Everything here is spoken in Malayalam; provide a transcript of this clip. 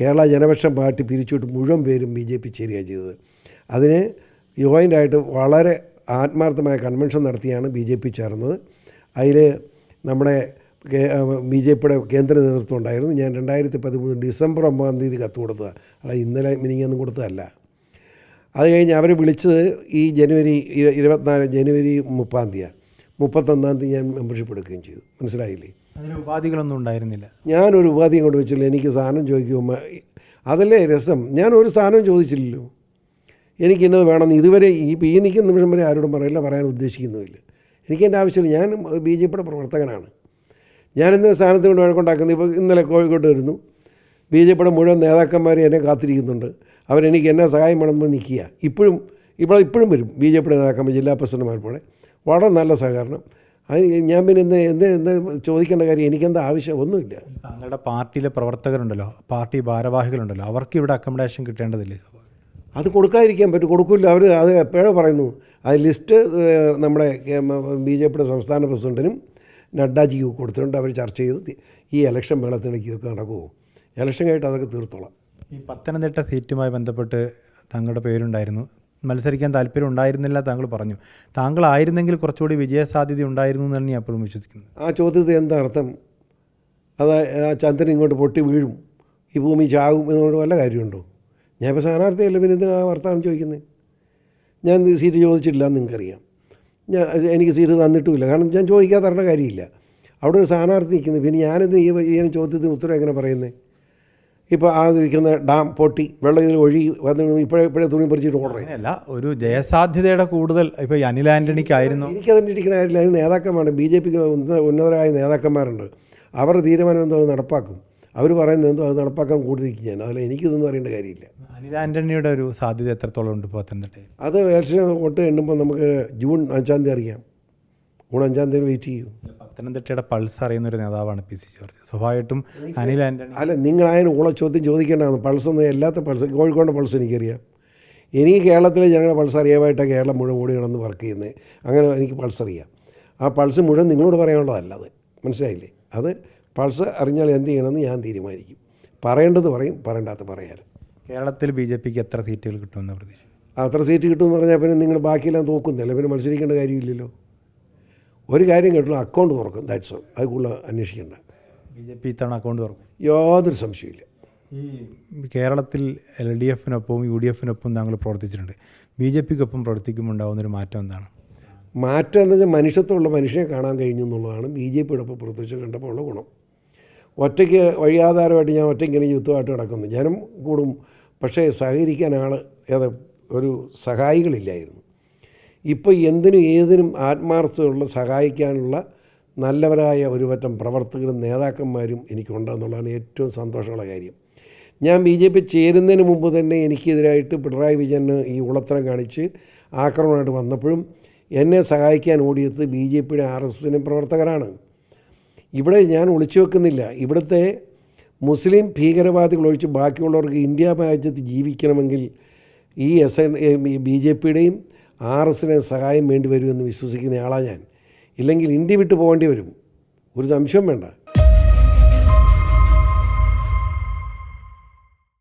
കേരള ജനപക്ഷം പാർട്ടി പിരിച്ചുവിട്ട് മുഴുവൻ പേരും ബി ജെ പി ചേരുകയാണ് ചെയ്തത്. അതിന് ജോയിന്റായിട്ട് വളരെ ആത്മാർത്ഥമായ കൺവെൻഷൻ നടത്തിയാണ് ബി ജെ പി ചേർന്നത്. അതിൽ നമ്മുടെ ബി ജെ പിയുടെ കേന്ദ്ര നേതൃത്വം ഉണ്ടായിരുന്നു. ഞാൻ രണ്ടായിരത്തി പതിമൂന്ന് ഡിസംബർ ഒമ്പതാം തീയതി കത്ത് കൊടുത്തത്. അല്ല ഇന്നലെ മിനിങ്ങൊന്നും കൊടുത്തതല്ല. അത് കഴിഞ്ഞ് അവർ വിളിച്ചത് ഈ ജനുവരി ഇരു- ഇരുപത്തിനാല് ജനുവരി മുപ്പാം തീയതിയാണ്. മുപ്പത്തൊന്നാം തീയതി ഞാൻ മെമ്പർഷിപ്പ് എടുക്കുകയും ചെയ്തു. മനസ്സിലായില്ലേ? അതിന് ഉപാധികളൊന്നും ഉണ്ടായിരുന്നില്ല. ഞാനൊരു ഉപാധിയും കൊണ്ട് വെച്ചില്ല. എനിക്ക് സ്ഥാനം ചോദിക്കുമ്പോൾ അതല്ലേ രസം? ഞാൻ ഒരു സാധനവും ചോദിച്ചില്ലല്ലോ. എനിക്ക് ഇന്നത് വേണമെന്ന് ഇതുവരെ ഈ ഈ നിൽക്കുന്ന നിമിഷം വരെ ആരോടും പറയില്ല പറയാൻ ഉദ്ദേശിക്കുന്നുമില്ല. എനിക്ക് എന്റെ ആവശ്യമില്ല. ഞാൻ ബി ജെ പിയുടെ പ്രവർത്തകനാണ്. ഞാൻ ഇന്നലെ സ്ഥാനത്ത് കൊണ്ട് വഴക്കുണ്ടാക്കുന്നത് ഇപ്പോൾ ഇന്നലെ കോഴിക്കോട്ട് വരുന്നു. ബി ജെ പിയുടെ മുഴുവൻ നേതാക്കന്മാർ എന്നെ കാത്തിരിക്കുന്നുണ്ട്. അവരെനിക്ക് എന്നെ സഹായം വേണമെന്ന് നിൽക്കുക. ഇപ്പോഴും ഇപ്പോൾ ഇപ്പോഴും വരും ബി ജെ പിയുടെ നേതാക്കന്മാർ ജില്ലാ പ്രസിഡന്റുമാർ പോലെ. വളരെ നല്ല സഹകരണം. ഞാൻ പിന്നെ എന്ത് എന്ത് എന്ത് ചോദിക്കേണ്ട കാര്യം? എനിക്കെന്താ ആവശ്യം? ഒന്നുമില്ല. താങ്കളുടെ പാർട്ടിയിലെ പ്രവർത്തകരുണ്ടല്ലോ. പാർട്ടി ഭാരവാഹികളുണ്ടല്ലോ. അവർക്ക് ഇവിടെ അക്കോമഡേഷൻ കിട്ടേണ്ടതില്ലേ? അത് കൊടുക്കാതിരിക്കാൻ പറ്റും. കൊടുക്കില്ല. അവർ അത് എപ്പോഴോ പറയുന്നു. അത് ലിസ്റ്റ് നമ്മുടെ ബി ജെ പിയുടെ സംസ്ഥാന പ്രസിഡന്റിനും നഡ്ഡാജിക്ക് കൊടുത്തിട്ടുണ്ട്. അവർ ചർച്ച ചെയ്ത് ഈ ഇലക്ഷൻ വേളത്തിനിടയ്ക്ക് ഇതൊക്കെ നടക്കുമോ ഇലക്ഷൻ കഴിഞ്ഞിട്ട് അതൊക്കെ തീർത്തോളാം. ഈ പത്തനംതിട്ട സീറ്റുമായി ബന്ധപ്പെട്ട് താങ്കളുടെ പേരുണ്ടായിരുന്നു. മത്സരിക്കാൻ താല്പര്യം ഉണ്ടായിരുന്നില്ല താങ്കൾ പറഞ്ഞു. താങ്കളായിരുന്നെങ്കിൽ കുറച്ചുകൂടി വിജയസാധ്യത ഉണ്ടായിരുന്നു എന്നാണ് ഞാൻ അപ്പോഴും വിശ്വസിക്കുന്നത്. ആ ചോദ്യത്തിൽ എന്താ അർത്ഥം? അത് ആ ചന്ദ്രൻ ഇങ്ങോട്ട് പൊട്ടി വീഴും ഈ ഭൂമി ചാകും എന്നുകൊണ്ട് വല്ല കാര്യമുണ്ടോ? ഞാൻ ഇപ്പോൾ സ്ഥാനാർത്ഥിയല്ല പിന്നെ എന്തിനാ വർത്തമാനം ചോദിക്കുന്നത്? ഞാൻ സീറ്റ് ചോദിച്ചിട്ടില്ല എന്ന് നിങ്ങൾക്കറിയാം. ഞാൻ എനിക്ക് സീറ്റ് തന്നിട്ടുമില്ല. കാരണം ഞാൻ ചോദിക്കാതെ തരേണ്ട കാര്യമില്ല. അവിടെ ഒരു സ്ഥാനാർത്ഥി നിൽക്കുന്നത് പിന്നെ ഞാനിത് ഈ ഈ ചോദ്യത്തിന് ഉത്തരം എങ്ങനെ പറയുന്നത് ഇപ്പോൾ ആ നിൽക്കുന്ന ഡാം പൊട്ടി വെള്ളം ഇതിൽ ഒഴുകി വന്ന് ഇപ്പോഴേ ഇപ്പോഴേ തുണി പറിച്ചിട്ട് ഓടറേ അല്ല ഒരു ജയസാധ്യതയുടെ കൂടുതൽ ഇപ്പോൾ അനിൽ ആന്റണിക്കായിരുന്നു എനിക്കതിനിരിക്കുന്ന കാര്യമില്ല അതിന് നേതാക്കന്മാരുണ്ട്. ബി ജെ പിക്ക് ഉന്നതരായ നേതാക്കന്മാരുണ്ട്. അവരുടെ തീരുമാനം എന്തോ അത് നടപ്പാക്കും. അവർ പറയുന്നത് എന്തോ അത് നടപ്പാക്കാൻ കൂടുതലിരിക്കും ഞാൻ അതിൽ എനിക്കിതൊന്നും അറിയേണ്ട കാര്യമില്ല. അനിൽ ആന്റണിയുടെ ഒരു സാധ്യത എത്രത്തോളം ഉണ്ട് ഇപ്പോൾ പത്തനംതിട്ടയിൽ? അത് ഇലക്ഷൻ വോട്ട് എണ്ണുമ്പോൾ നമുക്ക് ജൂൺ അഞ്ചാം തീയതി അറിയാം. ജൂൺ അഞ്ചാം തീയതി വെയിറ്റ് ചെയ്യൂ. പത്തനംതിട്ടയുടെ പൾസ് അറിയുന്ന ഒരു നേതാവാണ് പി സി ജോർജ്. സ്വാഭാവികമായിട്ടും അനിൽ ആന്റണി അല്ല നിങ്ങൾ അതിന് ഓള ചോദ്യം ചോദിക്കേണ്ടതാണ്. പൾസ് ഒന്നും എല്ലാത്ത പൾസ് കോഴിക്കോട് പൾസ് എനിക്കറിയാം. എനിക്ക് കേരളത്തിലെ ജനങ്ങളുടെ പൾസ് അറിയാമായിട്ടാണ് കേരളം മുഴുവൻ ഓടി കിടന്ന് വർക്ക് ചെയ്യുന്നത്. അങ്ങനെ എനിക്ക് പൾസ് അറിയാം. ആ പൾസ് മുഴുവൻ നിങ്ങളോട് പറയാനുള്ളതല്ല അത് മനസ്സിലായില്ലേ? അത് പൾസ് അറിഞ്ഞാൽ എന്ത് ചെയ്യണമെന്ന് ഞാൻ തീരുമാനിക്കും. പറയേണ്ടത് പറയും പറയേണ്ടാത്ത പറയാൻ. കേരളത്തിൽ ബി ജെ പിക്ക് എത്ര സീറ്റുകൾ കിട്ടുമെന്ന് പ്രതീക്ഷ അത്ര സീറ്റ് കിട്ടുമെന്ന് പറഞ്ഞാൽ പിന്നെ നിങ്ങൾ ബാക്കിയെല്ലാം തോക്കുന്നില്ല പിന്നെ മത്സരിക്കേണ്ട കാര്യമില്ലല്ലോ. ഒരു കാര്യം കേട്ടോ അക്കൗണ്ട് തുറക്കും. ദാറ്റ്സ് ഓൾ അത് കൂടുതൽ അന്വേഷിക്കേണ്ട. ബി ജെ പി ഇത്തവണ അക്കൗണ്ട് തുറക്കും. യാതൊരു സംശയമില്ല ഈ കേരളത്തിൽ എൽ ഡി എഫിനൊപ്പവും യു ഡി എഫിനൊപ്പം താങ്കൾ പ്രവർത്തിച്ചിട്ടുണ്ട്. ബി ജെ പിക്കൊപ്പം പ്രവർത്തിക്കുമ്പോൾ ഉണ്ടാകുന്നൊരു മാറ്റം എന്താണ്? മാറ്റം എന്ന് വെച്ചാൽ മനുഷ്യത്വമുള്ള മനുഷ്യനെ കാണാൻ കഴിഞ്ഞു എന്നുള്ളതാണ് ബി ജെ പിയുടെ ഒപ്പം പ്രത്യേകിച്ച് കണ്ടപ്പോൾ ഉള്ള ഗുണം. ഒറ്റയ്ക്ക് വഴിയാധാരമായിട്ട് ഞാൻ ഒറ്റയ്ക്ക് ഇങ്ങനെ യുദ്ധമായിട്ട് നടക്കുന്നു. ജനം കൂടും. പക്ഷേ സഹകരിക്കാൻ ആൾ ഏത് ഒരു സഹായികളില്ലായിരുന്നു. ഇപ്പോൾ എന്തിനും ഏതിനും ആത്മാർത്ഥതയുള്ള സഹായിക്കാനുള്ള നല്ലവരായ ഒരുപറ്റം പ്രവർത്തകരും നേതാക്കന്മാരും എനിക്കുണ്ടെന്നുള്ളതാണ് ഏറ്റവും സന്തോഷമുള്ള കാര്യം. ഞാൻ ബി ജെ പി ചേരുന്നതിന് മുമ്പ് തന്നെ എനിക്കെതിരായിട്ട് പിണറായി വിജയന് ഈ ഉളത്തരം കാണിച്ച് ആക്രമണമായിട്ട് വന്നപ്പോഴും എന്നെ സഹായിക്കാൻ ഓടിയത് ബി ജെ പിയുടെ ആർ എസ് പ്രവർത്തകരാണ്. ഇവിടെ ഞാൻ ഒളിച്ചു വെക്കുന്നില്ല. ഇവിടുത്തെ മുസ്ലിം ഭീകരവാദികൾ ഒഴിച്ച് ബാക്കിയുള്ളവർക്ക് ഇന്ത്യ രാജ്യത്ത് ജീവിക്കണമെങ്കിൽ ഈ എസ് എൻ ബി ജെ പിയുടെയും ആർ എസിനെ സഹായം വേണ്ടി വരുമെന്ന് വിശ്വസിക്കുന്ന ആളാണ് ഞാൻ. ഇല്ലെങ്കിൽ ഇന്ത്യ വിട്ടു പോകേണ്ടി വരും. ഒരു സംശയം വേണ്ട.